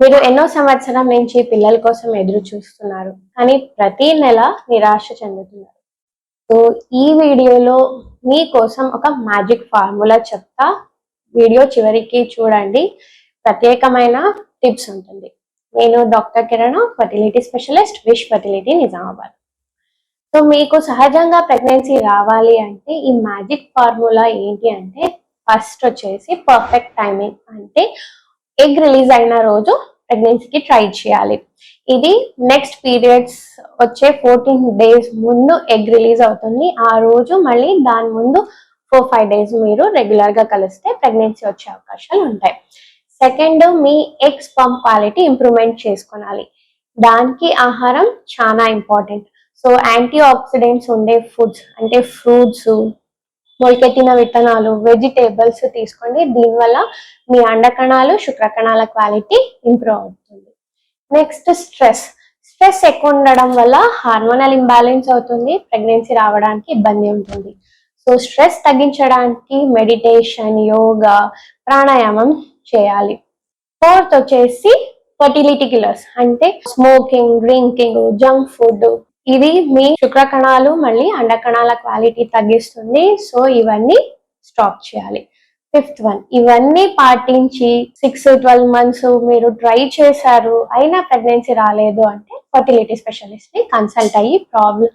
మీరు ఎన్నో సంవత్సరం నుంచి పిల్లల కోసం ఎదురు చూస్తున్నారు కానీ ప్రతి నెల నిరాశ చెందుతున్నారు. సో ఈ వీడియోలో మీకోసం ఒక మ్యాజిక్ ఫార్ములా చెప్తా. వీడియో చివరికి చూడండి. ప్రత్యేకమైన టిప్స్ ఉంటుంది. నేను doctor Kiran fertility specialist wish fertility Nizamabad. So మీకు సహజంగా ప్రెగ్నెన్సీ రావాలి అంటే ఈ మ్యాజిక్ ఫార్ములా ఏంటి అంటే ఫస్ట్ వచ్చేసి పర్ఫెక్ట్ టైమింగ్ అంటే ఎగ్ రిలీజ్ అయిన రోజు ప్రెగ్నెన్సీకి ట్రై చేయాలి. ఇది నెక్స్ట్ పీరియడ్స్ వచ్చే ఫోర్టీన్ డేస్ ముందు ఎగ్ రిలీజ్ అవుతుంది. ఆ రోజు మళ్ళీ దాని ముందు ఫోర్ ఫైవ్ డేస్ మీరు రెగ్యులర్గా కలిస్తే ప్రెగ్నెన్సీ వచ్చే అవకాశాలు ఉంటాయి. సెకండ్ మీ ఎగ్స్ పంప్ క్వాలిటీ ఇంప్రూవ్మెంట్ చేసుకోవాలి దానికి ఆహారం చాలా ఇంపార్టెంట్ సో యాంటీ ఆక్సిడెంట్స్ ఉండే ఫుడ్స్ అంటే ఫ్రూట్స్ మొలకెత్తిన విత్తనాలు వెజిటేబుల్స్ తీసుకోండి. దీనివల్ల మీ అండకణాలు శుక్రకణాల క్వాలిటీ ఇంప్రూవ్ అవుతుంది. నెక్స్ట్ స్ట్రెస్ స్ట్రెస్ ఎక్కువ ఉండడం వల్ల హార్మోనల్ ఇంబ్యాలెన్స్ అవుతుంది ప్రెగ్నెన్సీ రావడానికి ఇబ్బంది ఉంటుంది. సో స్ట్రెస్ తగ్గించడానికి మెడిటేషన్ యోగా ప్రాణాయామం చేయాలి. ఫోర్త్ వచ్చేసి ఫర్టిలిటీ కిల్లర్స్ అంటే స్మోకింగ్ డ్రింకింగ్ జంక్ ఫుడ్ ఇది మీ శుక్ర కణాలు మళ్ళీ అండ కణాల క్వాలిటీ తగ్గిస్తుంది. సో ఇవన్నీ స్టాప్ చేయాలి. ఫిఫ్త్ వన్ ఇవన్నీ పాటించి సిక్స్ ట్వెల్వ్ మంత్స్ మీరు ట్రై చేశారు అయినా ప్రెగ్నెన్సీ రాలేదు అంటే ఫర్టిలిటీ స్పెషలిస్ట్ని కన్సల్ట్ అయ్యి ప్రాబ్లమ్